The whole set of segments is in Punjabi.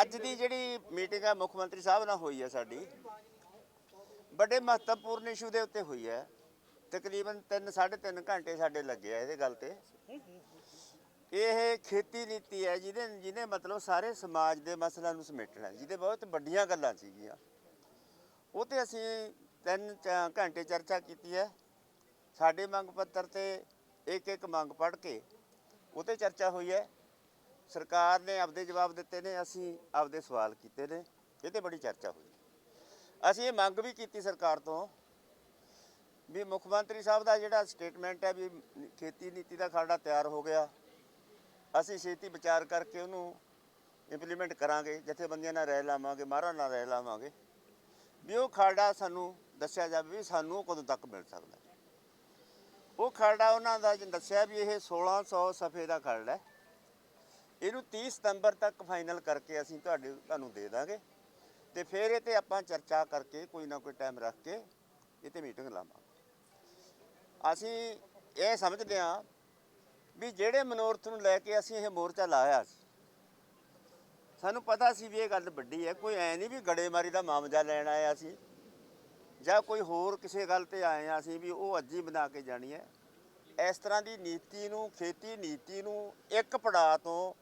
ਅੱਜ ਦੀ ਜਿਹੜੀ ਮੀਟਿੰਗ ਹੈ ਮੁੱਖ ਮੰਤਰੀ ਸਾਹਿਬ ਨਾਲ ਹੋਈ ਹੈ ਸਾਡੀ। ਵੱਡੇ ਮਹੱਤਵਪੂਰਨ ਇਸ਼ੂ ਦੇ ਉੱਤੇ ਹੋਈ ਹੈ ਤਕਰੀਬਨ 3 3.5 ਘੰਟੇ ਸਾਡੇ ਲੱਗੇ ਆ ਇਹਦੇ ਗੱਲ ਤੇ। ਇਹ ਖੇਤੀ ਨੀਤੀ ਹੈ, ਜਿਹਦੇ, ਜਿਹਨੇ ਮਤਲਬ ਸਾਰੇ ਸਮਾਜ ਦੇ ਮਸਲਿਆਂ ਨੂੰ ਸਮੇਟਣਾ ਜਿਹਦੇ ਬਹੁਤ ਵੱਡੀਆਂ ਗੱਲਾਂ ਸੀਗੀਆਂ। ਉਹ ਤੇ ਅਸੀਂ 3 ਘੰਟੇ ਚਰਚਾ ਕੀਤੀ ਹੈ। ਸਾਡੇ ਮੰਗ ਪੱਤਰ ਤੇ ਇੱਕ ਇੱਕ ਮੰਗ ਪੜ੍ਹ ਕੇ ਉਹ ਤੇ ਚਰਚਾ ਹੋਈ ਹੈ। ਸਰਕਾਰ ਨੇ ਆਪਦੇ ਜਵਾਬ ਦਿੱਤੇ ਨੇ, ਅਸੀਂ ਆਪਦੇ ਸਵਾਲ ਕੀਤੇ ਨੇ ਇਹ ਤੇ ਬੜੀ ਚਰਚਾ ਹੋਈ। ਅਸੀਂ ਇਹ ਮੰਗ ਵੀ ਕੀਤੀ ਸਰਕਾਰ ਤੋਂ ਵੀ ਮੁੱਖ ਮੰਤਰੀ ਸਾਹਿਬ ਦਾ ਜਿਹੜਾ ਸਟੇਟਮੈਂਟ ਹੈ ਵੀ ਖੇਤੀ ਨੀਤੀ ਦਾ ਖਰੜਾ ਤਿਆਰ ਹੋ ਗਿਆ, ਅਸੀਂ ਛੇਤੀ ਵਿਚਾਰ ਕਰਕੇ ਉਹਨੂੰ ਇੰਪਲੀਮੈਂਟ ਕਰਾਂਗੇ, ਜਥੇਬੰਦੀਆਂ ਨਾਲ ਰਹਿ ਲਾਵਾਂਗੇ ਮਾਰਾਂ ਨਾਲ ਰਹਿ ਲਾਵਾਂਗੇ, ਵੀ ਉਹ ਖਰੜਾ ਸਾਨੂੰ ਦੱਸਿਆ ਜਾਵੇ ਵੀ ਸਾਨੂੰ ਕਦੋਂ ਤੱਕ ਮਿਲ ਸਕਦਾ। ਉਹ ਖਰੜਾ ਉਹਨਾਂ ਦਾ ਜਿ ਦੱਸਿਆ ਵੀ ਇਹ 1600 ਸਫੇ ਦਾ ਖਰੜਾ ਹੈ। ਇਹਨੂੰ 30 ਸਤੰਬਰ ਤੱਕ ਫਾਈਨਲ ਕਰਕੇ ਅਸੀਂ ਤੁਹਾਡੇ, ਤੁਹਾਨੂੰ ਦੇ ਦਾਂਗੇ। ਤੇ ਫਿਰ ਇਹ ਤੇ ਆਪਾਂ ਚਰਚਾ ਕਰਕੇ, ਕੋਈ ਨਾ ਕੋਈ ਟਾਈਮ ਰੱਖ ਕੇ ਇਹ ਤੇ ਮੀਟਿੰਗ ਲਾਵਾਂਗੇ। ਅਸੀਂ ਇਹ ਸਮਝਦੇ ਹਾਂ ਵੀ ਜਿਹੜੇ ਮਨੋਰਥ ਨੂੰ ਲੈ ਕੇ ਅਸੀਂ ਇਹ ਮੋਰਚਾ ਲਾਇਆ ਸੀ, ਸਾਨੂੰ ਪਤਾ ਸੀ ਵੀ ਇਹ ਗੱਲ ਵੱਡੀ ਹੈ। ਕੋਈ ਐ ਨਹੀਂ ਵੀ ਗੜੇਮਾਰੀ ਦਾ ਮਾਮਲਾ ਲੈਣ ਆਇਆ ਸੀ ਜਾਂ ਕੋਈ ਹੋਰ ਕਿਸੇ ਗੱਲ ਤੇ ਆਏ ਆ ਅਸੀਂ ਵੀ ਉਹ ਅੱਜ ਹੀ ਬਣਾ ਕੇ ਜਾਣੀ ਹੈ। ਇਸ ਤਰ੍ਹਾਂ ਦੀ ਨੀਤੀ ਨੂੰ, ਖੇਤੀ ਨੀਤੀ ਨੂੰ ਇੱਕ ਪੜਾਅ ਤੋਂ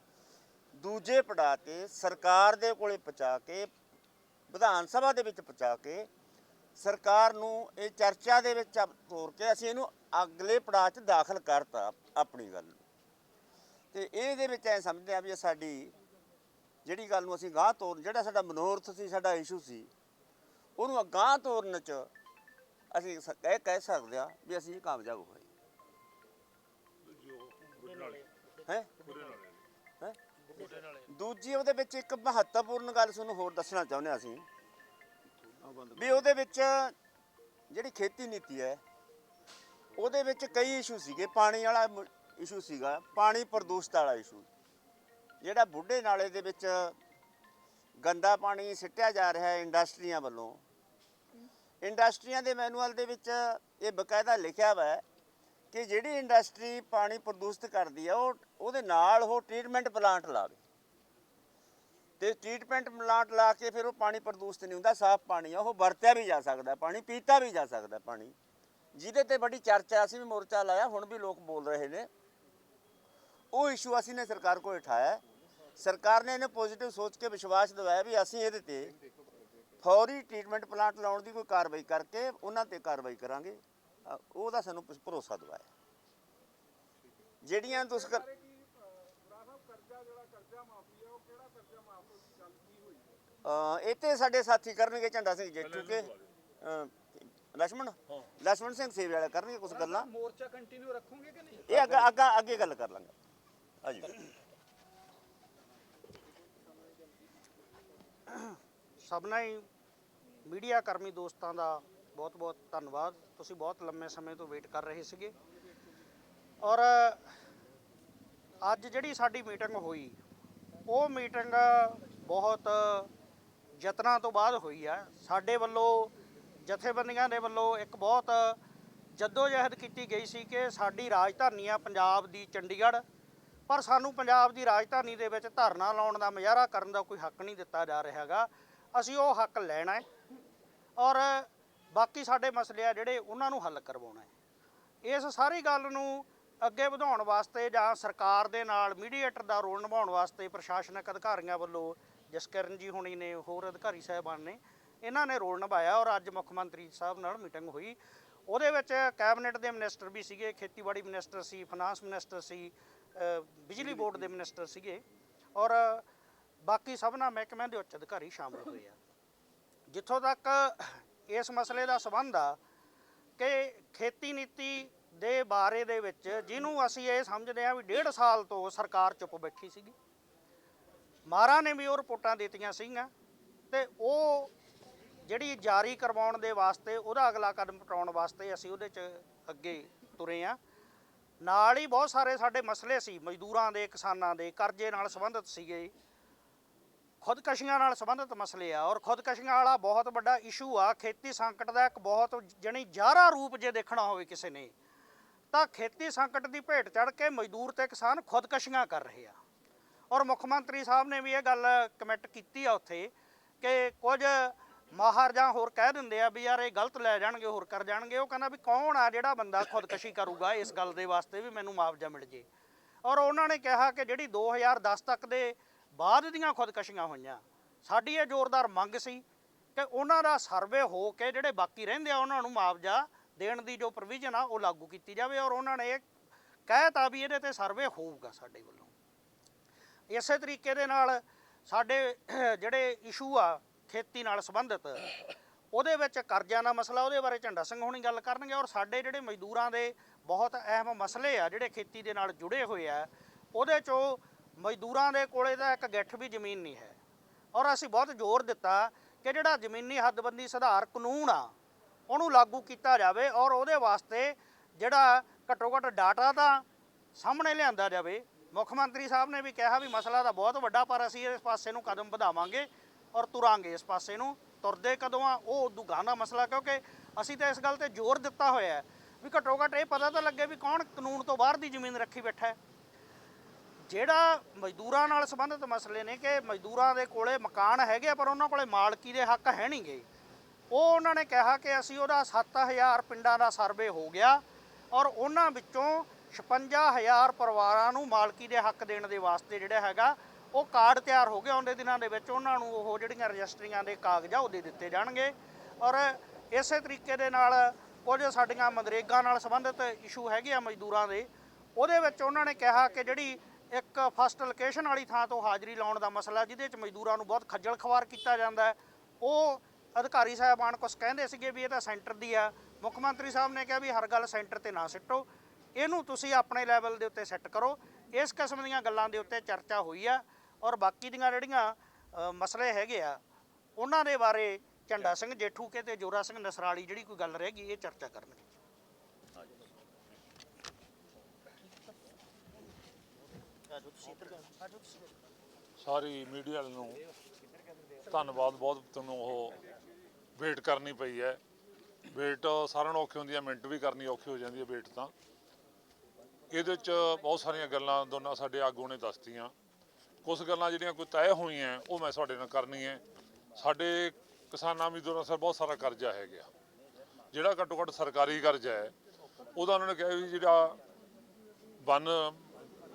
ਦੂਜੇ ਪੜਾਅ ਤੇ ਸਰਕਾਰ ਦੇ ਕੋਲੇ ਪਹੁੰਚਾ ਕੇ, ਵਿਧਾਨ ਸਭਾ ਦੇ ਵਿੱਚ ਪਹੁੰਚਾ ਕੇ ਸਰਕਾਰ ਨੂੰ ਇਹ ਚਰਚਾ ਦੇ ਵਿੱਚ ਤੋਰ ਕੇ ਅਸੀਂ ਇਹਨੂੰ ਅਗਲੇ ਪੜਾਅ 'ਚ ਦਾਖਲ ਕਰਤਾ ਆਪਣੀ ਗੱਲ ਨੂੰ। ਤੇ ਇਹਦੇ ਵਿੱਚ ਐ ਸਮਝਦੇ ਆ ਵੀ ਸਾਡੀ ਜਿਹੜੀ ਗੱਲ ਨੂੰ ਅਸੀਂ ਗਾਂਹ ਤੋਰ ਜਿਹੜਾ ਸਾਡਾ ਮਨੋਰਥ ਸੀ, ਸਾਡਾ ਇਸ਼ੂ ਸੀ, ਉਹਨੂੰ ਅਗਾਂਹ ਤੋਰਨ 'ਚ ਅਸੀਂ ਇਹ ਕਹਿ ਸਕਦੇ ਆ ਵੀ ਅਸੀਂ ਕਾਮਯਾਬ ਹੋਏ। ਹੈ ਹੈ? ਦੂਜੀ ਉਹਦੇ ਵਿੱਚ ਇੱਕ ਮਹੱਤਵਪੂਰਨ ਗੱਲ ਤੁਹਾਨੂੰ ਹੋਰ ਦੱਸਣਾ ਚਾਹੁੰਦੇ ਹਾਂ ਅਸੀਂ। ਵੀ ਉਹਦੇ ਵਿੱਚ ਜਿਹੜੀ ਖੇਤੀ ਨੀਤੀ ਹੈ, ਉਹਦੇ ਵਿੱਚ ਕਈ ਇਸ਼ੂ ਸੀਗੇ। ਪਾਣੀ ਵਾਲਾ ਇਸ਼ੂ ਸੀਗਾ। ਪਾਣੀ ਪ੍ਰਦੂਸ਼ਤ ਵਾਲਾ ਇਸ਼ੂ ਜਿਹੜਾ ਬੁੱਢੇ ਨਾਲੇ ਦੇ ਵਿੱਚ ਗੰਦਾ ਪਾਣੀ ਸਿੱਟਿਆ ਜਾ ਰਿਹਾ ਹੈ ਇੰਡਸਟਰੀਆਂ ਵੱਲੋਂ। ਇੰਡਸਟਰੀਆਂ ਦੇ ਮੈਨੂਅਲ ਦੇ ਵਿੱਚ ਇਹ ਬਕਾਇਦਾ ਲਿਖਿਆ ਹੋਇਆ ਹੈ ਕਿ ਜਿਹੜੀ ਇੰਡਸਟਰੀ ਪਾਣੀ ਪ੍ਰਦੂਸ਼ਿਤ ਕਰਦੀ ਹੈ ਉਹ, ਉਹਦੇ ਨਾਲ ਉਹ ਟ੍ਰੀਟਮੈਂਟ ਪਲਾਂਟ ਲਾਵੇ। ਤੇ ਟ੍ਰੀਟਮੈਂਟ ਪਲਾਂਟ ਲਾ ਕੇ ਫਿਰ ਉਹ ਪਾਣੀ ਪ੍ਰਦੂਸ਼ਿਤ ਨਹੀਂ ਹੁੰਦਾ, ਸਾਫ਼ ਪਾਣੀ ਆ, ਉਹ ਵਰਤਿਆ ਵੀ ਜਾ ਸਕਦਾ, ਪਾਣੀ ਪੀਤਾ ਵੀ ਜਾ ਸਕਦਾ ਪਾਣੀ। ਜਿਹਦੇ ਤੇ ਬੜੀ ਚਰਚਾ ਅਸੀਂ ਵੀ ਮੋਰਚਾ ਲਾਇਆ, ਹੁਣ ਵੀ ਲੋਕ ਬੋਲ ਰਹੇ ਨੇ। ਉਹ ਇਸ਼ੂ ਅਸੀਂ ਨੇ ਸਰਕਾਰ ਕੋਲ ਉਠਾਇਆ। ਸਰਕਾਰ ਨੇ ਇਹਨੇ ਪੋਜ਼ਿਟਿਵ ਸੋਚ ਕੇ ਵਿਸ਼ਵਾਸ ਦਿਵਾਇਆ ਵੀ ਅਸੀਂ ਇਹਦੇ ਤੇ ਫੌਰੀ ਟ੍ਰੀਟਮੈਂਟ ਪਲਾਂਟ ਲਾਉਣ ਦੀ ਕੋਈ ਕਾਰਵਾਈ ਕਰਕੇ ਉਹਨਾਂ ਤੇ ਕਾਰਵਾਈ ਕਰਾਂਗੇ। ਉਹਦਾ ਸਾਨੂੰ ਭਰੋਸਾ ਦਿਵਾਇਆ। ਜਿਹੜੀਆਂ ਤੁਸੀਂ ਕਰ- ਅ ਇੱਥੇ ਸਾਡੇ ਸਾਥੀ ਕਰਨਗੇ ਝੰਡਾ ਸਿੰਘ ਜੇਟੂ ਕੇ ਅ, ਲక్ష్మణ ਸਿੰਘ ਸੇਵ ਵਾਲਾ ਕਰਨਗੇ ਕੁਝ ਗੱਲਾਂ। ਮੋਰਚਾ ਕੰਟੀਨਿਊ ਰੱਖੋਗੇ ਕਿ ਨਹੀਂ? ਇਹ ਅੱਗਾ ਅੱਗਾ ਅੱਗੇ ਗੱਲ ਕਰ ਲਾਂਗੇ। ਹਾਂਜੀ। ਸਭਨਾਂ ਹੀ ਮੀਡੀਆ ਕਰਮੀ ਦੋਸਤਾਂ ਦਾ ਬਹੁਤ-ਬਹੁਤ ਧੰਨਵਾਦ। ਤੁਸੀਂ ਬਹੁਤ ਲੰਮੇ ਸਮੇਂ ਤੋਂ ਵੇਟ ਕਰ ਰਹੇ ਸੀਗੇ। ਔਰ ਅੱਜ ਜਿਹੜੀ ਸਾਡੀ ਮੀਟਿੰਗ ਹੋਈ ਉਹ ਮੀਟਿੰਗ ਬਹੁਤ ਯਤਨਾਂ ਤੋਂ ਬਾਅਦ ਹੋਈ ਆ। ਸਾਡੇ ਵੱਲੋਂ, ਜਥੇਬੰਦੀਆਂ ਦੇ ਵੱਲੋਂ ਇੱਕ ਬਹੁਤ ਜਦੋਜਹਿਦ ਕੀਤੀ ਗਈ ਸੀ ਕਿ ਸਾਡੀ ਰਾਜਧਾਨੀ ਆ ਪੰਜਾਬ ਦੀ ਚੰਡੀਗੜ੍ਹ। ਪਰ ਸਾਨੂੰ ਪੰਜਾਬ ਦੀ ਰਾਜਧਾਨੀ ਦੇ ਵਿੱਚ ਧਰਨਾ ਲਾਉਣ ਦਾ ਮੁਜ਼ਾਹਰਾ ਕਰਨ ਦਾ ਕੋਈ ਹੱਕ ਨਹੀਂ ਦਿੱਤਾ ਜਾ ਰਿਹਾ ਰਿਹਾਗਾ ਅਸੀਂ ਉਹ ਹੱਕ ਲੈਣਾ ਹੈ ਔਰ ਬਾਕੀ ਸਾਡੇ ਮਸਲੇ ਆ ਜਿਹੜੇ ਉਹਨਾਂ ਨੂੰ ਹੱਲ ਕਰਵਾਉਣਾ ਹੈ। ਇਸ ਸਾਰੀ ਗੱਲ ਨੂੰ ਅੱਗੇ ਵਧਾਉਣ ਵਾਸਤੇ ਜਾਂ ਸਰਕਾਰ ਦੇ ਨਾਲ ਮੀਡੀਏਟਰ ਦਾ ਰੋਲ ਨਿਭਾਉਣ ਵਾਸਤੇ ਪ੍ਰਸ਼ਾਸਨਿਕ ਅਧਿਕਾਰੀਆਂ ਵੱਲੋਂ ਜਸਕਰਨ ਜੀ ਹੁਣੀ ਨੇ ਹੋਰ ਅਧਿਕਾਰੀ ਸਾਹਿਬਾਨ ਨੇ, ਇਹਨਾਂ ਨੇ ਰੋਲ ਨਿਭਾਇਆ ਔਰ ਅੱਜ ਮੁੱਖ ਮੰਤਰੀ ਸਾਹਿਬ ਨਾਲ ਮੀਟਿੰਗ ਹੋਈ। ਉਹਦੇ ਵਿੱਚ ਕੈਬਨਿਟ ਦੇ ਮਿਨਿਸਟਰ ਵੀ ਸੀਗੇ, ਖੇਤੀਬਾੜੀ ਮਿਨਿਸਟਰ ਸੀ, ਫਾਈਨਾਂਸ ਮਿਨਿਸਟਰ ਸੀ ਬਿਜਲੀ ਬੋਰਡ ਦੇ ਮਿਨਿਸਟਰ ਸੀਗੇ ਔਰ ਬਾਕੀ ਸਭਨਾ ਮਹਿਕਮਿਆਂ ਦੇ ਉੱਚ ਅਧਿਕਾਰੀ ਸ਼ਾਮਲ ਹੋਏ ਆ। ਜਿੱਥੋਂ ਤੱਕ ਇਸ ਮਸਲੇ ਦਾ ਸਬੰਧ ਆ ਕਿ ਖੇਤੀ ਨੀਤੀ ਦੇ ਬਾਰੇ ਦੇ ਵਿੱਚ ਜਿਹਨੂੰ ਅਸੀਂ ਇਹ ਸਮਝਦੇ ਆ ਵੀ ਡੇਢ ਸਾਲ ਤੋਂ ਸਰਕਾਰ ਚੁੱਪ ਬੈਠੀ ਸੀਗੀ। ਮਾਰਾ ਨੇ ਵੀ ਉਹ ਰਿਪੋਰਟਾਂ ਦਿੱਤੀਆਂ ਸੀਗੀਆਂ ਤੇ ਉਹ ਜਿਹੜੀ ਜਾਰੀ ਕਰਵਾਉਣ ਦੇ ਵਾਸਤੇ, ਉਹਦਾ ਅਗਲਾ ਕਦਮ ਪਟਾਉਣ ਵਾਸਤੇ ਅਸੀਂ ਉਹਦੇ 'ਚ ਅੱਗੇ ਤੁਰੇ ਆ ਨਾਲ ਹੀ ਬਹੁਤ ਸਾਰੇ ਸਾਡੇ ਮਸਲੇ ਸੀ, ਮਜ਼ਦੂਰਾਂ ਦੇ, ਕਿਸਾਨਾਂ ਦੇ, ਕਰਜ਼ੇ ਨਾਲ ਸੰਬੰਧਿਤ ਸੀਗੇ। ਖੁਦਕਸ਼ੀਆਂ ਨਾਲ ਸੰਬੰਧਿਤ ਮਸਲੇ ਆ ਔਰ ਖੁਦਕਸ਼ੀਆਂ ਵਾਲਾ ਬਹੁਤ ਵੱਡਾ ਇਸ਼ੂ ਆ। ਖੇਤੀ ਸੰਕਟ ਦਾ ਇੱਕ ਬਹੁਤ ਜਣੀ ਜਾਰਾ ਰੂਪ ਜੇ ਦੇਖਣਾ ਹੋਵੇ ਕਿਸੇ ਨੇ ਤਾਂ ਖੇਤੀ ਸੰਕਟ ਦੀ ਭੇਟ ਚੜ ਕੇ ਮਜ਼ਦੂਰ ਤੇ ਕਿਸਾਨ ਖੁਦਕਸ਼ੀਆਂ ਕਰ ਰਹੇ ਆ। ਔਰ ਮੁੱਖ ਮੰਤਰੀ ਸਾਹਿਬ ਨੇ ਵੀ ਇਹ ਗੱਲ ਕਮਿਟ ਕੀਤੀ ਆ ਉੱਥੇ ਕਿ ਕੁਝ ਮਾਹਰ ਜਾਂ ਹੋਰ ਕਹਿ ਦਿੰਦੇ ਆ ਵੀ ਯਾਰ ਇਹ ਗਲਤ ਲੈ ਜਾਣਗੇ, ਹੋਰ ਕਰ ਜਾਣਗੇ। ਉਹ ਕਹਿੰਦਾ ਵੀ ਕੌਣ ਆ ਜਿਹੜਾ ਬੰਦਾ ਖੁਦਕਸ਼ੀ ਕਰੂਗਾ ਇਸ ਗੱਲ ਦੇ ਵਾਸਤੇ ਵੀ ਮੈਨੂੰ ਮੁਆਵਜ਼ਾ ਮਿਲ ਜੇ। ਔਰ ਉਹਨਾਂ ਨੇ ਕਿਹਾ ਕਿ ਜਿਹੜੀ 2010 ਤੱਕ ਦੇ ਬਾਅਦ ਦੀਆਂ ਖੁਦਕਸ਼ੀਆਂ ਹੋਈਆਂ, ਸਾਡੀ ਇਹ ਜ਼ੋਰਦਾਰ ਮੰਗ ਸੀ ਕਿ ਉਹਨਾਂ ਦਾ ਸਰਵੇ ਹੋ ਕੇ ਜਿਹੜੇ ਬਾਕੀ ਰਹਿੰਦੇ ਆ ਉਹਨਾਂ ਨੂੰ ਮੁਆਵਜ਼ਾ ਦੇਣ ਦੀ ਜੋ ਪ੍ਰੋਵੀਜ਼ਨ ਆ, ਉਹ ਲਾਗੂ ਕੀਤੀ ਜਾਵੇ ਔਰ ਉਹਨਾਂ ਨੇ ਇਹ ਕਹਿਤਾ ਵੀ ਇਹਦੇ ਤੇ ਸਰਵੇ ਹੋਊਗਾ ਸਾਡੇ ਵੱਲੋਂ। ਇਸੇ ਤਰੀਕੇ ਦੇ ਨਾਲ ਸਾਡੇ ਜਿਹੜੇ ਇਸ਼ੂ ਆ, ਖੇਤੀ ਨਾਲ ਸੰਬੰਧਿਤ, ਉਹਦੇ ਵਿੱਚ ਕਰਜ਼ਿਆਂ ਦਾ ਮਸਲਾ, ਉਹਦੇ ਬਾਰੇ ਝੰਡਾ ਸਿੰਘ ਹੋਣੀ ਗੱਲ ਕਰਨਗੇ ਔਰ ਸਾਡੇ ਜਿਹੜੇ ਮਜ਼ਦੂਰਾਂ ਦੇ ਬਹੁਤ ਅਹਿਮ ਮਸਲੇ ਆ, ਜਿਹੜੇ ਖੇਤੀ ਦੇ ਨਾਲ ਜੁੜੇ ਹੋਏ ਆ, ਉਹਦੇ ਚੋਂ ਮਜ਼ਦੂਰਾਂ ਦੇ ਕੋਲੇ ਤਾਂ ਇੱਕ ਗਿੱਠ ਵੀ ਜ਼ਮੀਨ ਨਹੀਂ ਹੈ। ਔਰ ਅਸੀਂ ਬਹੁਤ ਜ਼ੋਰ ਦਿੱਤਾ ਕਿ ਜਿਹੜਾ ਜ਼ਮੀਨੀ ਹੱਦਬੰਦੀ ਸੁਧਾਰ ਕਾਨੂੰਨ ਆ ਉਹਨੂੰ ਲਾਗੂ ਕੀਤਾ ਜਾਵੇ ਔਰ ਉਹਦੇ ਵਾਸਤੇ ਜਿਹੜਾ ਘੱਟੋ ਘੱਟ ਡਾਟਾ ਤਾਂ ਸਾਹਮਣੇ ਲਿਆਂਦਾ ਜਾਵੇ। ਮੁੱਖ ਮੰਤਰੀ ਸਾਹਿਬ ਨੇ ਵੀ ਕਿਹਾ ਵੀ ਮਸਲਾ ਤਾਂ ਬਹੁਤ ਵੱਡਾ ਪਰ ਅਸੀਂ ਇਸ ਪਾਸੇ ਨੂੰ ਕਦਮ ਵਧਾਵਾਂਗੇ ਔਰ ਤੁਰਾਂਗੇ ਇਸ ਪਾਸੇ ਨੂੰ। ਤੁਰਦੇ ਕਦੋਂ ਆ ਉਹ ਉਦੋਂ ਗਾਣਾ ਮਸਲਾ ਕਿਉਂਕਿ ਅਸੀਂ ਤਾਂ ਇਸ ਗੱਲ ਤੇ ਜ਼ੋਰ ਦਿੱਤਾ ਹੋਇਆ ਹੈ ਵੀ ਘੱਟੋ ਘੱਟ ਇਹ ਪਤਾ ਤਾਂ ਲੱਗੇ ਵੀ ਕੌਣ ਕਾਨੂੰਨ ਤੋਂ ਬਾਹਰ ਦੀ ਜ਼ਮੀਨ ਰੱਖੀ ਬੈਠਾ ਹੈ। ਜਿਹੜਾ ਮਜ਼ਦੂਰਾਂ ਨਾਲ ਸੰਬੰਧਿਤ ਮਸਲੇ ਨੇ ਕਿ ਮਜ਼ਦੂਰਾਂ ਦੇ ਕੋਲੇ ਮਕਾਨ ਹੈਗੇ ਆ, ਪਰ ਉਹਨਾਂ ਕੋਲੇ ਮਾਲਕੀ ਦੇ ਹੱਕ ਹੈ ਨਹੀਂਗੇ ਉਹ ਉਹਨਾਂ ਨੇ ਕਿਹਾ ਕਿ ਅਸੀਂ ਉਹਦਾ 7000 ਪਿੰਡਾਂ ਦਾ ਸਰਵੇ ਹੋ ਗਿਆ ਔਰ ਉਹਨਾਂ ਵਿੱਚੋਂ 56000 ਪਰਿਵਾਰਾਂ ਨੂੰ ਮਾਲਕੀ ਦੇ ਹੱਕ ਦੇਣ ਦੇ ਵਾਸਤੇ ਜਿਹੜਾ ਹੈਗਾ, ਉਹ ਕਾਰਡ ਤਿਆਰ ਹੋ ਗਿਆ ਆਉਂਦੇ ਦਿਨਾਂ ਦੇ ਵਿੱਚ। ਉਹਨਾਂ ਨੂੰ ਉਹ ਜਿਹੜੀਆਂ ਰਜਿਸਟਰੀਆਂ ਦੇ ਕਾਗਜ਼ ਆ ਉਹ ਦੇ ਦਿੱਤੇ ਜਾਣਗੇ। ਔਰ ਇਸੇ ਤਰੀਕੇ ਦੇ ਨਾਲ ਕੁਝ ਸਾਡੀਆਂ ਮਨਰੇਗਾ ਨਾਲ ਸੰਬੰਧਿਤ ਇਸ਼ੂ ਹੈਗੇ ਆ ਮਜ਼ਦੂਰਾਂ ਦੇ, ਉਹਦੇ ਵਿੱਚ ਉਹਨਾਂ ਨੇ ਕਿਹਾ ਕਿ ਜਿਹੜੀ ਇੱਕ ਫਸਟ ਲੋਕੇਸ਼ਨ ਵਾਲੀ ਥਾਂ ਤੋਂ ਹਾਜ਼ਰੀ ਲਾਉਣ ਦਾ ਮਸਲਾ, ਜਿਹਦੇ ਵਿੱਚ ਮਜ਼ਦੂਰਾਂ ਨੂੰ ਬਹੁਤ ਖੱਜਲ ਖਵਾਰ ਕੀਤਾ ਜਾਂਦਾ ਹੈ, ਉਹ ਅਧਿਕਾਰੀ ਸਾਹਿਬਾਨ ਕੁਝ ਕਹਿੰਦੇ ਸੀਗੇ ਵੀ ਇਹ ਤਾਂ ਸੈਂਟਰ ਦੀ ਆ। ਮੁੱਖ ਮੰਤਰੀ ਸਾਹਿਬ ਨੇ ਕਿਹਾ ਵੀ ਹਰ ਗੱਲ ਸੈਂਟਰ ਤੇ ਨਾ ਸਿੱਟੋ। ਇਹਨੂੰ ਤੁਸੀਂ ਆਪਣੇ ਲੈਵਲ ਦੇ ਉੱਤੇ ਸੈੱਟ ਕਰੋ। ਇਸ ਕਿਸਮ ਦੀਆਂ ਗੱਲਾਂ ਦੇ ਉੱਤੇ ਚਰਚਾ ਹੋਈ ਆ ਔਰ ਬਾਕੀ ਦੀਆਂ ਜਿਹੜੀਆਂ ਮਸਲੇ ਹੈਗੇ ਆ, ਉਹਨਾਂ ਦੇ ਬਾਰੇ ਝੰਡਾ ਸਿੰਘ ਜੇਠੂਕੇ ਤੇ ਜੋਰਾ ਸਿੰਘ ਨਸਰਾਲੀ ਜਿਹੜੀ ਕੋਈ ਗੱਲ ਰਹਿ ਗਈ, ਇਹ ਚਰਚਾ ਕਰਨਗੇ। ਸਾਰੀ ਮੀਡੀਆ ਨੂੰ ਧੰਨਵਾਦ। ਬਹੁਤ ਤੁਹਾਨੂੰ ਉਹ ਵੇਟ ਕਰਨੀ ਪਈ ਹੈ। ਵੇਟ ਸਾਰਿਆਂ ਨੂੰ ਔਖੀ ਹੁੰਦੀ ਹੈ, ਮਿੰਟ ਵੀ ਕਰਨੀ ਔਖੀ ਹੋ ਜਾਂਦੀ ਹੈ ਵੇਟ ਤਾਂ। ਇਹਦੇ ਵਿੱਚ ਬਹੁਤ ਸਾਰੀਆਂ ਗੱਲਾਂ ਦੋਨਾਂ ਸਾਡੇ ਆਗੂ ਨੇ ਦੱਸਤੀਆਂ। ਕੁਝ ਗੱਲਾਂ ਜਿਹੜੀਆਂ ਕੋਈ ਤੈਅ ਹੋਈਆਂ, ਉਹ ਮੈਂ ਤੁਹਾਡੇ ਨਾਲ ਕਰਨੀ ਹੈ ਸਾਡੇ ਕਿਸਾਨਾਂ ਮਜ਼ਦੂਰਾਂ ਸਿਰ ਬਹੁਤ ਸਾਰਾ ਕਰਜ਼ਾ ਹੈ ਗਿਆ। ਜਿਹੜਾ ਘੱਟੋ ਘੱਟ ਸਰਕਾਰੀ ਕਰਜ਼ਾ ਹੈ, ਉਹਦਾ ਉਹਨਾਂ ਨੇ ਕਿਹਾ ਵੀ ਜਿਹੜਾ ਵਨ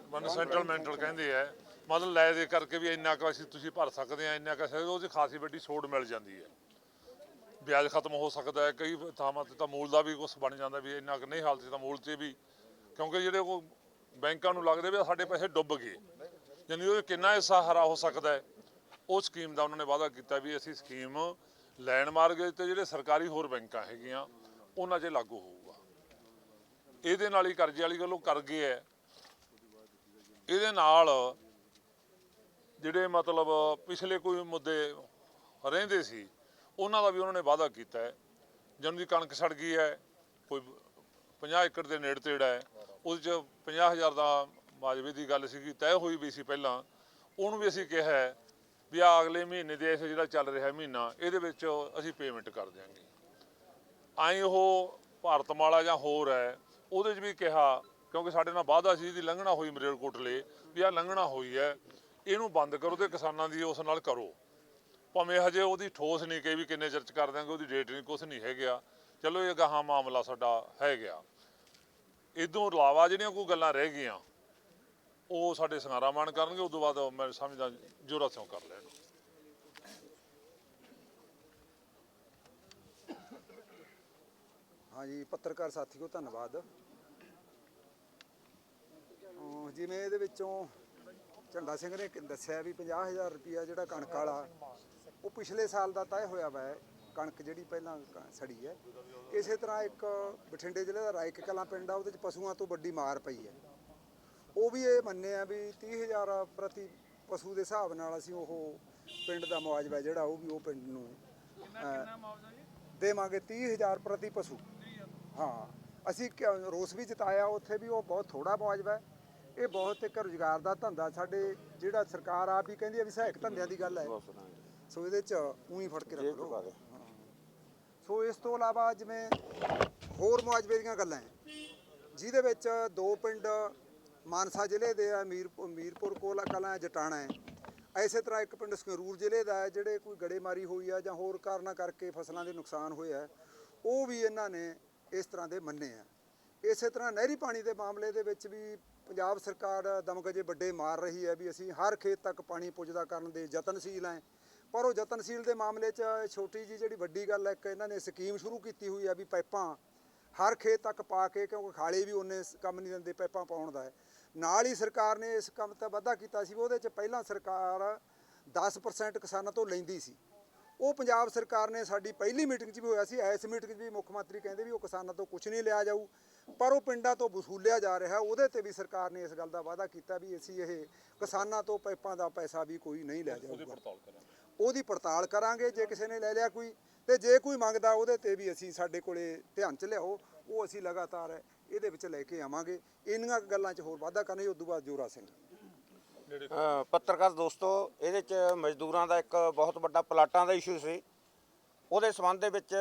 ਵਨ ਸੈਟਲਮੈਂਟਲ ਕਹਿੰਦੇ ਆ, ਮਤਲਬ ਲੈ ਦੇ ਕਰਕੇ ਵੀ ਇੰਨਾ ਕੁ ਅਸੀਂ ਤੁਸੀਂ ਭਰ ਸਕਦੇ ਆ, ਇੰਨਾ ਕੁ ਅਸੀਂ ਉਹਦੀ ਖਾਸੀ ਵੱਡੀ ਛੋਟ ਮਿਲ ਜਾਂਦੀ ਹੈ। ਵਿਆਜ ਖਤਮ ਹੋ ਸਕਦਾ ਹੈ, ਕਈ ਥਾਵਾਂ ਤੇ ਤਾਂ ਮੂਲ ਦਾ ਵੀ ਕੁਝ ਬਣ ਜਾਂਦਾ ਵੀ ਇੰਨਾ ਕੁ ਨਹੀਂ ਹਾਲਤ 'ਚ ਤਾਂ ਮੂਲ 'ਚ ਵੀ, ਕਿਉਂਕਿ ਜਿਹੜੇ ਉਹ ਬੈਂਕਾਂ ਨੂੰ ਲੱਗਦੇ ਵੀ ਸਾਡੇ ਪੈਸੇ ਡੁੱਬ ਗਏ। ਯਾਨੀ ਉਹ ਕਿੰਨਾ ਹਿੱਸਾ ਹਰਾ ਹੋ ਸਕਦਾ ਹੈ, ਉਹ ਸਕੀਮ ਦਾ ਉਹਨਾਂ ਨੇ ਵਾਅਦਾ ਕੀਤਾ ਵੀ ਅਸੀਂ ਸਕੀਮ ਲੈਣ ਮਾਰਗੇ ਤੇ ਜਿਹੜੇ ਸਰਕਾਰੀ ਹੋਰ ਬੈਂਕਾਂ ਹੈਗੀਆਂ, ਉਹਨਾਂ 'ਚ ਲਾਗੂ ਹੋਊਗਾ। ਇਹਦੇ ਨਾਲ ਹੀ ਕਰਜ਼ੇ ਵਾਲੀ ਗੱਲ ਉਹ ਕਰ ਗਏ ਹੈ। ਇਹਦੇ ਨਾਲ ਜਿਹੜੇ ਮਤਲਬ ਪਿਛਲੇ ਕੋਈ ਮੁੱਦੇ ਰਹਿੰਦੇ ਸੀ ਉਹਨਾਂ ਦਾ ਵੀ ਉਹਨਾਂ ਨੇ ਵਾਅਦਾ ਕੀਤਾ ਹੈ। ਜਿਹਨਾਂ ਦੀ ਕਣਕ ਸੜ ਗਈ ਹੈ, ਕੋਈ 50 ਏਕੜ ਦੇ ਨੇੜੇ ਤੇੜਾ ਹੈ, ਉਹਦੇ ਚ 50000 ਦਾ ਮਾਜਵੇ ਦੀ ਗੱਲ ਸੀਗੀ, ਤੈਅ ਹੋਈ ਵੀ ਸੀ ਪਹਿਲਾਂ। ਉਹਨੂੰ ਵੀ ਅਸੀਂ ਕਿਹਾ ਹੈ ਵੀ ਆ ਅਗਲੇ ਮਹੀਨੇ ਦੇ ਇਸ ਜਿਹੜਾ ਚੱਲ ਰਿਹਾ ਮਹੀਨਾ, ਇਹਦੇ ਵਿੱਚ ਅਸੀਂ ਪੇਮੈਂਟ ਕਰ ਦਿਆਂਗੇ। ਆਈ ਉਹ ਭਾਰਤਮਾਲਾ ਜਾਂ ਹੋਰ ਹੈ, ਉਹਦੇ 'ਚ ਵੀ ਕਿਹਾ, ਕਿਉਂਕਿ ਸਾਡੇ ਨਾਲ ਵਾਅਦਾ ਸੀ ਇਹਦੀ ਲੰਘਣਾ ਹੋਈ ਮਰੇਲਕੋਟਲੇ, ਵੀ ਆ ਲੰਘਣਾ ਹੋਈ ਹੈ, ਇਹਨੂੰ ਬੰਦ ਕਰੋ ਤੇ ਕਿਸਾਨਾਂ ਦੀ ਉਸ ਨਾਲ ਕਰੋ। ਭਾਵੇਂ ਹਜੇ ਉਹਦੀ ਠੋਸ ਨਹੀਂ ਕਹੀ ਵੀ ਕਿੰਨੇ ਚਿਰ ਚ ਕਰ ਦਾਂਗੇ ਉਹਦੀ ਡੇਟ ਨਹੀਂ ਕੁਝ ਨਹੀਂ ਹੈਗਾ ਚਲੋ ਇਹ ਗਾਹਾਂ ਮਾਮਲਾ ਸਾਡਾ ਹੈ ਗਿਆ। ਇਦੋਂ ਇਲਾਵਾ ਜਿਹੜੀਆਂ ਕੋਈ ਗੱਲਾਂ ਰਹਿ ਗਈਆਂ, ਉਹ ਸਾਡੇ ਸੰਗਾਰਾ ਮਾਨ ਕਰਨਗੇ, ਉਦੋਂ ਬਾਅਦ ਮੈਂ ਸਮਝਦਾ ਜੋਰਾ ਸਿਉਂ ਕਰ ਲੈਣ। ਹਾਂਜੀ, ਪੱਤਰਕਾਰ ਸਾਥੀਓ, ਧੰਨਵਾਦ। ਜਿਵੇਂ ਇਹਦੇ ਵਿੱਚੋਂ ਝੰਡਾ ਸਿੰਘ ਨੇ ਦੱਸਿਆ ਵੀ 50000 ਰੁਪਇਆ ਜਿਹੜਾ ਕਣਕ ਵਾਲਾ ਉਹ ਪਿਛਲੇ ਸਾਲ ਦਾ ਤੈਅ ਹੋਇਆ ਵਾ ਕਣਕ ਜਿਹੜੀ ਪਹਿਲਾਂ ਕ- ਸੜੀ ਹੈ। ਇਸੇ ਤਰ੍ਹਾਂ ਇੱਕ ਬਠਿੰਡੇ ਜ਼ਿਲ੍ਹੇ ਦਾ ਰਾਇਕ ਕਲਾਂ ਪਿੰਡ ਆ ਉਹਦੇ ਚ ਪਸ਼ੂਆਂ ਤੋਂ ਵੱਡੀ ਮਾਰ ਪਈ ਹੈ। ਉਹ ਵੀ ਇਹ ਮੰਨਿਆ ਵੀ 30000 ਪ੍ਰਤੀ ਪਸ਼ੂ ਦੇ ਹਿਸਾਬ ਨਾਲ ਅਸੀਂ ਉਹ ਪਿੰਡ ਦਾ ਮੁਆਵਜ਼ਾ ਜਿਹੜਾ ਉਹ ਵੀ ਉਹ ਪਿੰਡ ਨੂੰ ਅਹ, ਦੇਵਾਂਗੇ 30000 ਪ੍ਰਤੀ ਪਸ਼ੂ। ਹਾਂ ਅਸੀਂ ਕ- ਰੋਸ ਵੀ ਜਤਾਇਆ ਉੱਥੇ ਵੀ ਉਹ ਬਹੁਤ ਥੋੜਾ ਮੁਆਵਜ਼ਾ ਹੈ। ਇਹ ਬਹੁਤ ਇੱਕ ਰੁਜ਼ਗਾਰ ਦਾ ਧੰਦਾ ਸਾਡੇ ਜਿਹੜਾ ਸਰਕਾਰ ਆਪ ਹੀ ਕਹਿੰਦੀ ਹੈ ਵੀ ਸਹਾਇਕ ਧੰਦਿਆਂ ਦੀ ਗੱਲ ਹੈ। ਸੋ ਇਹਦੇ ਚ ਉਹੀ ਫੜ ਕੇ ਰੱਖ ਲਓ। ਹਾਂ। ਸੋ ਇਸ ਤੋਂ ਇਲਾਵਾ ਜਿਵੇਂ ਹੋਰ ਮੁਆਵਜ਼ੇ ਦੀਆਂ ਗੱਲਾਂ ਹੈ ਜਿਹਦੇ ਵਿੱਚ ਦੋ ਪਿੰਡ ਮਾਨਸਾ ਜ਼ਿਲ੍ਹੇ ਦੇ ਆ ਮੀਰਪੁਰ ਮੀਰਪੁਰ ਕੋਲਾ ਕਲਾਂ ਜਟਾਣਾ ਹੈ। ਐਸੇ ਤਰ੍ਹਾਂ ਇੱਕ ਪਿੰਡ ਸੰਗਰੂਰ ਜ਼ਿਲ੍ਹੇ ਦਾ ਹੈ ਜਿਹੜੇ ਕੋਈ ਗੜੇਮਾਰੀ ਹੋਈ ਆ ਜਾਂ ਹੋਰ ਕਾਰਨਾਂ ਕਰਕੇ ਫਸਲਾਂ ਦੇ ਨੁਕਸਾਨ ਹੋਇਆ ਹੈ, ਉਹ ਵੀ ਇਹਨਾਂ ਨੇ ਇਸ ਤਰ੍ਹਾਂ ਦੇ ਮੰਨੇ ਆ। ਇਸੇ ਤਰ੍ਹਾਂ ਨਹਿਰੀ ਪਾਣੀ ਦੇ ਮਾਮਲੇ ਦੇ ਵਿੱਚ ਵੀ ਪੰਜਾਬ ਸਰਕਾਰ ਦਮਗਜੇ ਵੱਡੇ ਮਾਰ ਰਹੀ ਹੈ ਵੀ ਅਸੀਂ ਹਰ ਖੇਤ ਤੱਕ ਪਾਣੀ ਪੁੱਜਦਾ ਕਰਨ ਦੇ ਯਤਨਸ਼ੀਲ ਹਾਂ। ਪਰ ਉਹ ਯਤਨਸ਼ੀਲ ਦੇ ਮਾਮਲੇ 'ਚ ਛੋਟੀ ਜੀ ਜਿਹੜੀ ਵੱਡੀ ਗੱਲ ਹੈ ਇੱਕ ਇਹਨਾਂ ਨੇ ਸਕੀਮ ਸ਼ੁਰੂ ਕੀਤੀ ਹੋਈ ਹੈ ਵੀ ਪਾਈਪਾਂ ਹਰ ਖੇਤ ਤੱਕ ਪਾ ਕੇ ਕਿਉਂਕਿ ਖਾਲੇ ਵੀ ਉਹਨੇ ਕੰਮ ਨਹੀਂ ਦਿੰਦੇ ਪਾਈਪਾਂ ਪਾਉਣ ਦਾ ਹੈ। ਨਾਲ ਹੀ ਸਰਕਾਰ ਨੇ ਇਸ ਕੰਮ ਤੇ ਵਾਧਾ ਕੀਤਾ ਸੀ ਉਹਦੇ 'ਚ ਪਹਿਲਾਂ ਸਰਕਾਰ 10% ਕਿਸਾਨਾਂ ਤੋਂ ਲੈਂਦੀ ਸੀ। ਉਹ ਪੰਜਾਬ ਸਰਕਾਰ ਨੇ ਸਾਡੀ ਪਹਿਲੀ ਮੀਟਿੰਗ 'ਚ ਵੀ ਹੋਇਆ ਸੀ ਐਸ ਮੀਟਿੰਗ 'ਚ ਵੀ ਮੁੱਖ ਮੰਤਰੀ ਕਹਿੰਦੇ ਵੀ ਉਹ ਕਿਸਾਨਾਂ ਤੋਂ ਕੁਝ ਨਹੀਂ ਲਿਆ ਜਾਊ ਪਰ ਉਹ ਪਿੰਡਾਂ ਤੋਂ ਵਸੂਲਿਆ ਜਾ ਰਿਹਾ ਉਹਦੇ ਤੇ ਵੀ ਸਰਕਾਰ ਨੇ ਇਸ ਗੱਲ ਦਾ ਵਾਅਦਾ ਕੀਤਾ ਵੀ ਅਸੀਂ ਇਹ ਕਿਸਾਨਾਂ ਤੋਂ ਪਾਈਪਾਂ ਦਾ ਪੈਸਾ ਵੀ ਕੋਈ ਨਹੀਂ ਲਿਆ ਜਾਊਗਾ। ਉਹਦੀ ਪੜਤਾਲ ਕਰਾਂਗੇ, ਜੇ ਕਿਸੇ ਨੇ ਲੈ ਲਿਆ ਕੋਈ, ਤੇ ਜੇ ਕੋਈ ਮੰਗਦਾ ਉਹਦੇ ਤੇ ਵੀ ਅਸੀਂ ਸਾਡੇ ਕੋਲੇ ਧਿਆਨ ਚ ਲਿਆਓ, ਉਹ ਅਸੀਂ ਲਗਾਤਾਰ ਇਹਦੇ ਵਿੱਚ ਲੈ ਕੇ ਆਵਾਂਗੇ। ਇੰਨੀਆਂ ਗੱਲਾਂ 'ਚ ਹੋਰ ਵਾਧਾ ਕਰਨੀ ਉਦੋਂ ਬਾਅਦ ਜੋਰਾ ਸਿੰਘ। ਪੱਤਰਕਾਰ ਦੋਸਤੋ, ਇਹਦੇ ਚ ਮਜ਼ਦੂਰਾਂ ਦਾ ਇੱਕ ਬਹੁਤ ਵੱਡਾ ਪਲਾਟਾਂ ਦਾ ਇਸ਼ੂ ਸੀ। ਉਹਦੇ ਸੰਬੰਧ ਦੇ ਵਿੱਚ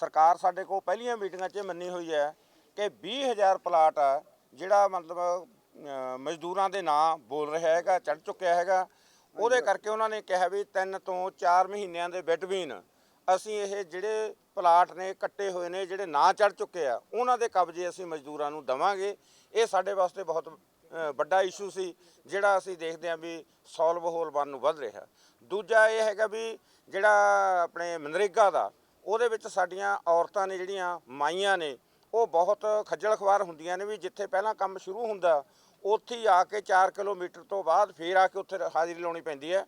ਸਰਕਾਰ ਸਾਡੇ ਕੋਲ ਪਹਿਲੀਆਂ ਮੀਟਿੰਗਾਂ 'ਚ ਮੰਨੀ ਹੋਈ ਹੈ ਕਿ 20000 ਪਲਾਟ ਆ, ਜਿਹੜਾ ਮਤਲਬ ਮਜ਼ਦੂਰਾਂ ਦੇ ਨਾਂ ਬੋਲ ਰਿਹਾ ਹੈਗਾ ਚੜ ਚੁੱਕਿਆ ਹੈਗਾ। ਉਹਦੇ ਕਰਕੇ ਉਹਨਾਂ ਨੇ ਕਿਹਾ ਵੀ 3 ਤੋਂ 4 ਮਹੀਨਿਆਂ ਦੇ ਬਿਟਵੀਨ ਅਸੀਂ ਇਹ ਜਿਹੜੇ ਪਲਾਟ ਨੇ, ਕੱਟੇ ਹੋਏ ਨੇ, ਜਿਹੜੇ ਨਾਂ ਚੜ ਚੁੱਕੇ ਆ, ਉਹਨਾਂ ਦੇ ਕਬਜ਼ੇ ਅਸੀਂ ਮਜ਼ਦੂਰਾਂ ਨੂੰ ਦਵਾਂਗੇ। ਇਹ ਸਾਡੇ ਵਾਸਤੇ ਬਹੁਤ ਵੱਡਾ ਇਸ਼ੂ ਸੀ, ਜਿਹੜਾ ਅਸੀਂ ਦੇਖਦੇ ਹਾਂ ਵੀ ਸੋਲਵ ਹੋਲ ਬਣ ਨੂੰ ਵੱਧ ਰਿਹਾ। ਦੂਜਾ ਇਹ ਹੈਗਾ ਵੀ ਜਿਹੜਾ ਆਪਣੇ ਮਨਰੇਗਾ ਦਾ, ਉਹਦੇ ਵਿੱਚ ਸਾਡੀਆਂ ਔਰਤਾਂ ਨੇ, ਜਿਹੜੀਆਂ ਮਾਈਆਂ ਨੇ, ਉਹ ਬਹੁਤ ਖੱਜਲ ਖਵਾਰ ਹੁੰਦੀਆਂ ਨੇ ਵੀ ਜਿੱਥੇ ਪਹਿਲਾਂ ਕੰਮ ਸ਼ੁਰੂ ਹੁੰਦਾ ਉੱਥੇ ਆ ਕੇ 4 ਕਿਲੋਮੀਟਰ ਤੋਂ ਬਾਅਦ ਫੇਰ ਆ ਕੇ ਉੱਥੇ ਹਾਜ਼ਰੀ ਲਾਉਣੀ ਪੈਂਦੀ ਹੈ।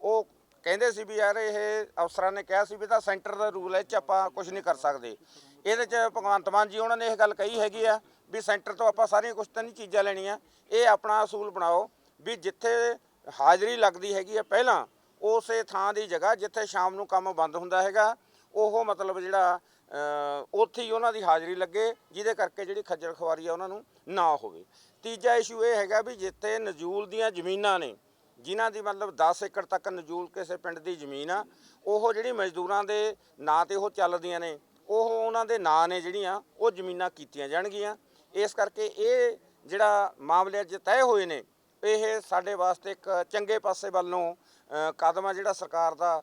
ਉਹ ਕਹਿੰਦੇ ਸੀ ਵੀ ਯਾਰ ਇਹ ਅਫਸਰਾਂ ਨੇ ਕਿਹਾ ਸੀ ਵੀ ਤਾਂ ਸੈਂਟਰ ਦਾ ਰੂਲ ਹੈ, ਇਹ 'ਚ ਆਪਾਂ ਕੁਝ ਨਹੀਂ ਕਰ ਸਕਦੇ। ਇਹਦੇ 'ਚ ਭਗਵੰਤ ਮਾਨ ਜੀ ਉਹਨਾਂ ਨੇ ਇਹ ਗੱਲ ਕਹੀ ਹੈਗੀ ਆ ਵੀ ਸੈਂਟਰ ਤੋਂ ਆਪਾਂ ਸਾਰੀਆਂ ਕੁਝ ਤਾਂ ਨਹੀਂ ਚੀਜ਼ਾਂ ਲੈਣੀਆਂ। ਇਹ ਆਪਣਾ ਅਸੂਲ ਬਣਾਓ ਵੀ ਜਿੱਥੇ ਹਾਜ਼ਰੀ ਲੱਗਦੀ ਹੈਗੀ ਆ ਪਹਿਲਾਂ, ਉਸੇ ਥਾਂ ਦੀ ਜਗ੍ਹਾ ਜਿੱਥੇ ਸ਼ਾਮ ਨੂੰ ਕੰਮ ਬੰਦ ਹੁੰਦਾ ਹੈਗਾ, ਉਹ ਮਤਲਬ ਜਿਹੜਾ ਉੱਥੇ ਹੀ ਉਹਨਾਂ ਦੀ ਹਾਜ਼ਰੀ ਲੱਗੇ, ਜਿਹਦੇ ਕਰਕੇ ਜਿਹੜੀ ਖੱਜਲ ਖੁਆਰੀ ਆ ਉਹਨਾਂ ਨੂੰ ਨਾ ਹੋਵੇ। ਤੀਜਾ ਇਸ਼ੂ ਇਹ ਹੈਗਾ ਵੀ ਜਿੱਥੇ ਨਜ਼ੂਲ ਦੀਆਂ ਜ਼ਮੀਨਾਂ ਨੇ, ਜਿਨ੍ਹਾਂ ਦੀ ਮਤਲਬ 10 ਏਕੜ ਤੱਕ ਨਜ਼ੂਲ ਕਿਸੇ ਪਿੰਡ ਦੀ ਜ਼ਮੀਨ ਆ, ਉਹ ਜਿਹੜੀ ਮਜ਼ਦੂਰਾਂ ਦੇ ਨਾਂ ਤੇ ਉਹ ਚੱਲਦੀਆਂ ਨੇ, ਉਹ ਉਹਨਾਂ ਦੇ ਨਾਂ ਨੇ ਜਿਹੜੀਆਂ, ਉਹ ਜ਼ਮੀਨਾਂ ਕੀਤੀਆਂ ਜਾਣਗੀਆਂ। ਇਸ ਕਰਕੇ ਇਹ ਜਿਹੜਾ ਮਾਮਲੇ ਅੱਜ ਤੈਅ ਹੋਏ ਨੇ, ਇਹ ਸਾਡੇ ਵਾਸਤੇ ਇੱਕ ਚੰਗੇ ਪਾਸੇ ਵੱਲੋਂ ਕਦਮ ਆ ਜਿਹੜਾ ਸਰਕਾਰ ਦਾ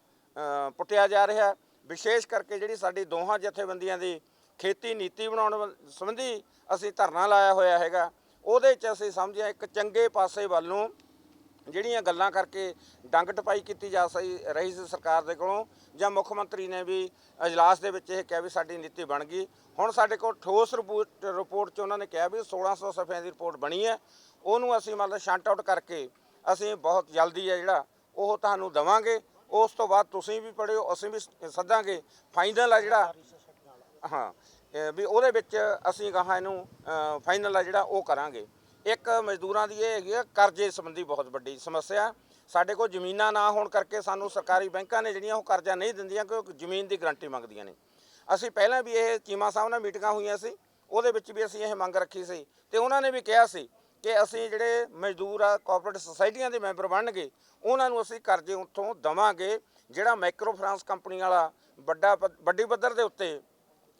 ਪੁੱਟਿਆ ਜਾ ਰਿਹਾ। ਵਿਸ਼ੇਸ਼ ਕਰਕੇ ਜਿਹੜੀ ਸਾਡੀ ਦੋਹਾਂ ਜਥੇਬੰਦੀਆਂ ਦੀ ਖੇਤੀ ਨੀਤੀ ਬਣਾਉਣ ਵ- ਸੰਬੰਧੀ ਅਸੀਂ ਧਰਨਾ ਲਾਇਆ ਹੋਇਆ ਹੈਗਾ, ਉਹਦੇ 'ਚ ਅਸੀਂ ਸਮਝਿਆ ਇੱਕ ਚੰਗੇ ਪਾਸੇ ਵੱਲ ਨੂੰ ਜਿਹੜੀਆਂ ਗੱਲਾਂ ਕਰਕੇ ਡੰਗ ਟਪਾਈ ਕੀਤੀ ਜਾ ਸਹੀ, ਰਹੀ ਸੀ ਸਰਕਾਰ ਦੇ ਕੋਲੋਂ, ਜਾਂ ਮੁੱਖ ਮੰਤਰੀ ਨੇ ਵੀ ਅਜਲਾਸ ਦੇ ਵਿੱਚ ਇਹ ਕਿਹਾ ਵੀ ਸਾਡੀ ਨੀਤੀ ਬਣ ਗਈ। ਹੁਣ ਸਾਡੇ ਕੋਲ ਠੋਸ ਰਿਪੋਰਟ ਰਿਪੋਰਟ 'ਚ ਉਹਨਾਂ ਨੇ ਕਿਹਾ ਵੀ 1600 ਸਫ਼ਿਆਂ ਦੀ ਰਿਪੋਰਟ ਬਣੀ ਹੈ, ਉਹਨੂੰ ਅਸੀਂ ਮਤਲਬ ਸ਼ੰਟ ਆਊਟ ਕਰਕੇ ਅਸੀਂ ਬਹੁਤ ਜਲਦੀ ਹੈ ਜਿਹੜਾ, ਉਹ ਤੁਹਾਨੂੰ ਦਵਾਂਗੇ। ਉਸ ਤੋਂ ਬਾਅਦ ਤੁਸੀਂ ਵੀ ਪੜਿਓ ਅਸੀਂ ਵੀ ਸੱਦਾਂਗੇ। ਫਾਈਨਲ ਆ ਜਿਹੜਾ। ਹਾਂ ਵੀ ਉਹਦੇ ਵਿੱਚ ਅਸੀਂ ਗਾਹਾਂ ਇਹਨੂੰ ਫਾਈਨਲ ਆ ਜਿਹੜਾ, ਉਹ ਕਰਾਂਗੇ। ਇੱਕ ਮਜ਼ਦੂਰਾਂ ਦੀ ਇਹ ਹੈਗੀ ਆ, ਕਰਜ਼ੇ ਸੰਬੰਧੀ ਬਹੁਤ ਵੱਡੀ ਸਮੱਸਿਆ। ਸਾਡੇ ਕੋਲ ਜ਼ਮੀਨਾਂ ਨਾ ਹੋਣ ਕਰਕੇ ਸਾਨੂੰ ਸਰਕਾਰੀ ਬੈਂਕਾਂ ਨੇ ਜਿਹੜੀਆਂ ਉਹ ਕਰਜ਼ਾ ਨਹੀਂ ਦਿੰਦੀਆਂ, ਕਿਉਂਕਿ ਜ਼ਮੀਨ ਦੀ ਗਰੰਟੀ ਮੰਗਦੀਆਂ ਨੇ। ਅਸੀਂ ਪਹਿਲਾਂ ਵੀ ਇਹ ਚੀਮਾ ਸਾਹਿਬ ਨਾਲ ਮੀਟਿੰਗਾਂ ਹੋਈਆਂ ਸੀ, ਉਹਦੇ ਵਿੱਚ ਵੀ ਅਸੀਂ ਇਹ ਮੰਗ ਰੱਖੀ ਸੀ। ਤੇ ਉਹਨਾਂ ਨੇ ਵੀ ਕਿਹਾ ਸੀ ਕਿ ਅਸੀਂ ਜਿਹੜੇ ਮਜ਼ਦੂਰ ਆ ਕੋਆਪਰੇਟਿਵ ਸੁਸਾਇਟੀਆਂ ਦੇ ਮੈਂਬਰ ਬਣਨਗੇ ਉਹਨਾਂ ਨੂੰ ਅਸੀਂ ਕਰਜ਼ੇ ਉੱਥੋਂ ਦਵਾਂਗੇ, ਜਿਹੜਾ ਮਾਈਕਰੋ ਫਾਈਨਾਂਸ ਕੰਪਨੀ ਵਾਲਾ ਵੱਡਾ ਪ- ਵੱਡੀ ਪੱਧਰ ਦੇ ਉੱਤੇ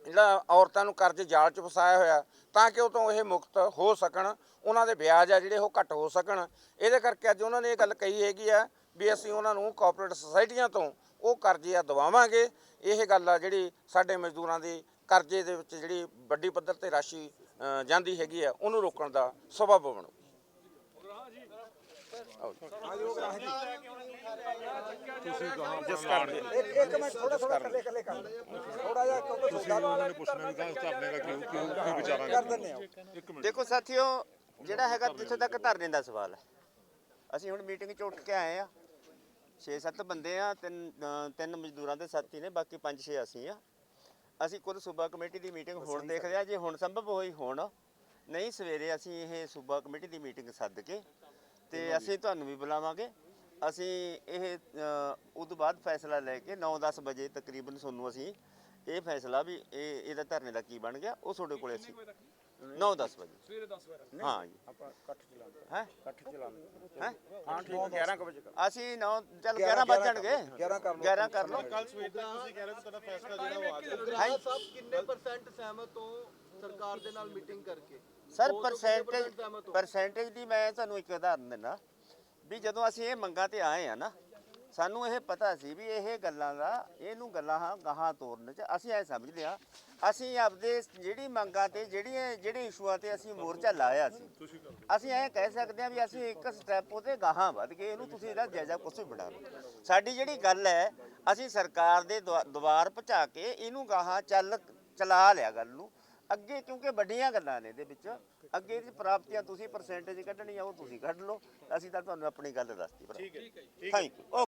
ਜਿਹੜਾ ਔਰਤਾਂ ਨੂੰ ਕਰਜ਼ੇ ਜਾਲ 'ਚ ਫਸਾਇਆ ਹੋਇਆ, ਤਾਂ ਕਿ ਉਹ ਤੋਂ ਇਹ ਮੁਕਤ ਹੋ ਸਕਣ, ਉਹਨਾਂ ਦੇ ਵਿਆਜ ਆ ਜਿਹੜੇ ਉਹ ਘੱਟ ਹੋ ਸਕਣ। ਇਹਦੇ ਕਰਕੇ ਅੱਜ ਉਹਨਾਂ ਨੇ ਇਹ ਗੱਲ ਕਹੀ ਹੈਗੀ ਆ ਵੀ ਅਸੀਂ ਉਹਨਾਂ ਨੂੰ ਕੋਆਪਰੇਟਿਵ ਸੁਸਾਇਟੀਆਂ ਤੋਂ ਉਹ ਕਰਜ਼ੇ ਆ ਦਵਾਵਾਂਗੇ। ਇਹ ਗੱਲ ਆ ਜਿਹੜੀ ਸਾਡੇ ਮਜ਼ਦੂਰਾਂ ਦੀ ਕਰਜ਼ੇ ਦੇ ਵਿੱਚ ਜਿਹੜੀ ਵੱਡੀ ਪੱਧਰ ਤੇ ਰਾਸ਼ੀ ਜਾਂਦੀ ਹੈਗੀ ਆ ਉਹਨੂੰ ਰੋਕਣ ਦਾ ਸਬਬ ਬਣੂ। ਜਿਸ ਕਰਕੇ। ਇੱਕ ਇੱਕ ਮਿੰਟ ਥੋੜਾ ਥੋੜਾ ਇਕੱਲੇ ਇਕੱਲੇ ਕਰ ਥੋੜਾ ਜਿਹਾ ਕਿਉਂਕਿ ਤੁਹਾਡਾ ਉਹਨਾਂ ਨੇ ਪੁੱਛਣਾ ਵੀ ਕਹਾਂ ਧਰਨੇ ਦਾ ਕਿਉਂ ਕਿਉਂ ਕੀ ਵਿਚਾਰਾਂਗੇ ਕਰ ਦਿੰਦੇ ਆ ਇੱਕ ਮਿੰਟ। ਦੇਖੋ ਸਾਥੀਓ ਜਿਹੜਾ ਹੈਗਾ ਜਿੱਥੇ ਤੱਕ ਧਰਨੇ ਦਾ ਸਵਾਲ ਹੈ। ਅਸੀਂ ਹੁਣ ਮੀਟਿੰਗ ਚ ਉੱਠ ਕੇ ਆਏ ਆ। 6-7 ਬੰਦੇ ਆ ਤਿੰਨ ਤਿੰਨ ਮਜ਼ਦੂਰਾਂ ਦੇ ਸਾਥੀ ਨੇ ਬਾਕੀ 5-6 ਅਸੀਂ ਆ। ਅਸੀਂ ਖੁਦ ਸੂਬਾ ਕਮੇਟੀ ਦੀ ਮੀਟਿੰਗ ਹੁਣ ਦੇਖਦੇ ਆ ਜੇ ਹੁਣ ਸੰਭਵ ਹੋਈ ਹੁਣ ਨਹੀਂ ਸਵੇਰੇ ਅਸੀਂ ਇਹ ਸੂਬਾ ਕਮੇਟੀ ਦੀ ਮੀਟਿੰਗ ਸੱਦ ਕੇ ਤੇ ਅਸੀਂ ਤੁਹਾਨੂੰ ਵੀ ਬੁਲਾਵਾਂਗੇ। ਅਸੀਂ ਇਹ ਉਹ ਤੋਂ ਬਾਅਦ ਫੈਸਲਾ ਲੈ ਕੇ 9-10 ਵਜੇ ਤਕਰੀਬਨ ਤੁਹਾਨੂੰ ਅਸੀਂ ਇਹ ਫੈਸਲਾ ਵੀ ਇਹ ਇਹਦਾ ਧਰਨੇ ਦਾ ਕੀ ਬਣ ਗਿਆ ਉਹ ਤੁਹਾਡੇ ਕੋਲੇ ਅਸੀਂ 9-10 ਵਜੇ। ਸਵੇਰੇ 10 ਵਜੇ। ਹਾਂ ਜੀ। ਆਪਾਂ ਇਕੱਠ ਚਲਾਉਂਦੇ। ਹੈ? ਇਕੱਠ ਚਲਾਉਂਦੇ। ਹੈ? ਹਾਂ ਠੀਕ 11 ਕੁ ਵਜੇ ਕਰ। ਅਸੀਂ 9 ਚੱਲ 11 ਵੱਜ ਜਾਣਗੇ। 11 ਕਰ ਲਓ। 11 ਕਰ ਲਓ। ਕੱਲ ਸਵੇਰ ਤੱਕ ਤੁਸੀਂ ਕਹਿ ਰਹੇ ਹੋ ਤੁਹਾਡਾ ਫੈਸਲਾ ਜਿਹੜਾ ਉਹ ਆ ਗਿਆ ਹਾਂ ਸਾਹਿਬ ਕਿੰਨੇ ਪਰਸੈਂਟ ਸਹਿਮਤ ਹੋ ਸਰਕਾਰ ਦੇ ਨਾਲ ਮੀਟਿੰਗ ਕਰਕੇ? ਸਰ ਪਰਸੈਂਟੇਜ ਪਰਸੈਂਟੇਜ ਦੀ ਮੈਂ ਤੁਹਾਨੂੰ ਇੱਕ ਉਦਾਹਰਨ ਦਿੰਦਾ ਵੀ ਜਦੋਂ ਅਸੀਂ ਇਹ ਮੰਗਾਂ ਤੇ ਆਏ ਆ ਨਾ ਸਾਨੂੰ ਇਹ ਪਤਾ ਸੀ ਵੀ ਇਹ ਗੱਲਾਂ ਦਾ ਇਹਨੂੰ ਗੱਲਾਂ ਹਾਂ ਗਾਹਾਂ ਤੋਰਨ ਚ। ਅਸੀਂ ਐ ਸਮਝ ਲਿਆ ਅਸੀਂ ਆਪਦੇ ਜਿਹੜੀ ਮੰਗਾਂ ਤੇ ਜਿਹੜੀਆਂ ਜਿਹੜੇ ਇਸ਼ੂਆਂ ਤੇ ਅਸੀਂ ਮੋਰਚਾ ਲਾਇਆ ਸੀ ਅਸੀਂ ਐ ਕਹਿ ਸਕਦੇ ਹਾਂ ਵੀ ਅਸੀਂ ਇੱਕ ਸਟੈਪ ਉਹਦੇ ਗਾਹਾਂ ਵੱਧ ਗਏ ਇਹਨੂੰ ਤੁਸੀਂ ਇਹਦਾ ਜਾਇਜ਼ਾ ਕੁਛ ਵੀ ਬਣਾ ਲਓ। ਸਾਡੀ ਜਿਹੜੀ ਗੱਲ ਹੈ ਅਸੀਂ ਸਰਕਾਰ ਦੇ ਦੁਆ- ਦੁਆਰ ਪਹੁੰਚਾ ਕੇ ਇਹਨੂੰ ਗਾਹਾਂ ਚੱਲ ਚਲਾ ਲਿਆ ਗੱਲ ਨੂੰ। ਅੱਗੇ ਕਿਉਂਕਿ ਵੱਡੀਆਂ ਗੱਲਾਂ ਨੇ ਇਹਦੇ ਵਿੱਚ ਅੱਗੇ ਦੀ ਪ੍ਰਾਪਤੀਆਂ ਤੁਸੀਂ ਪਰਸੈਂਟੇਜ ਕੱਢਣੀ ਆ ਉਹ ਤੁਸੀਂ ਕੱਢ ਲਓ। ਅਸੀਂ ਤਾਂ ਤੁਹਾਨੂੰ ਆਪਣੀ ਗੱਲ ਦੱਸਤੀ ਠੀਕ ਹੈ ਥੈਂਕ ਯੂ